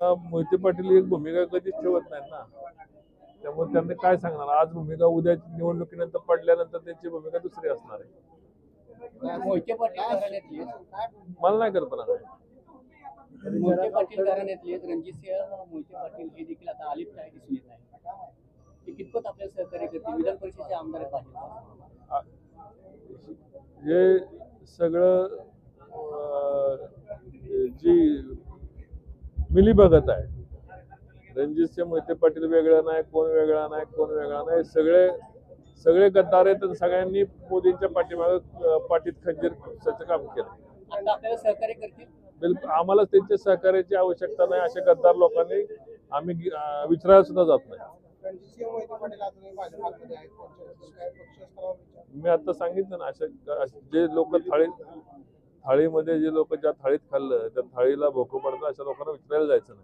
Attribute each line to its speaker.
Speaker 1: मोहिते पाटील ही एक भूमिका कधीच ठेवत नाहीत ना. त्यामुळे त्यांनी काय सांगणार? आज भूमिका उद्या निवडणुकीनंतर पडल्यानंतर त्यांची भूमिका दुसरी असणार आहे.
Speaker 2: पाटील
Speaker 1: मला नाही कल्पना काय
Speaker 2: मोहिते पाटील घराण्यातले रणजित सिंह मोहिते पाटील हे देखील आता आहे दिसून येत आहे ते कितपत आपल्याला सहकार्य करतील? विधान परिषदेचे आमदार
Speaker 1: आ- हे सगळं अं, जी मिलीभगत आहे. रणजितसिंह मोहिते पाटील वेगळं नाही कोण वेगळा नाही कोण वेगळा नाही सगळे सगळे गद्दार आहेत आणि सगळ्यांनी मोदींच्या पाठीमागे पाठीत खंजीर खुपसाचं काम केलं.
Speaker 2: सहकार्य करतील?
Speaker 1: बिलकुल आम्हाला त्यांच्या सहकार्याची आवश्यकता नाही अशा गद्दार लोकांनी आम्ही विचारायला सुद्धा जात नाही. मी आता सांगितलं ना अशा अशा- जे लोक थाळी थाळीमध्ये जे लोक ज्या थाळीत खाल्लं त्या थाळीला भोकं पडतं अशा लोकांना विचारायला जायचं नाही.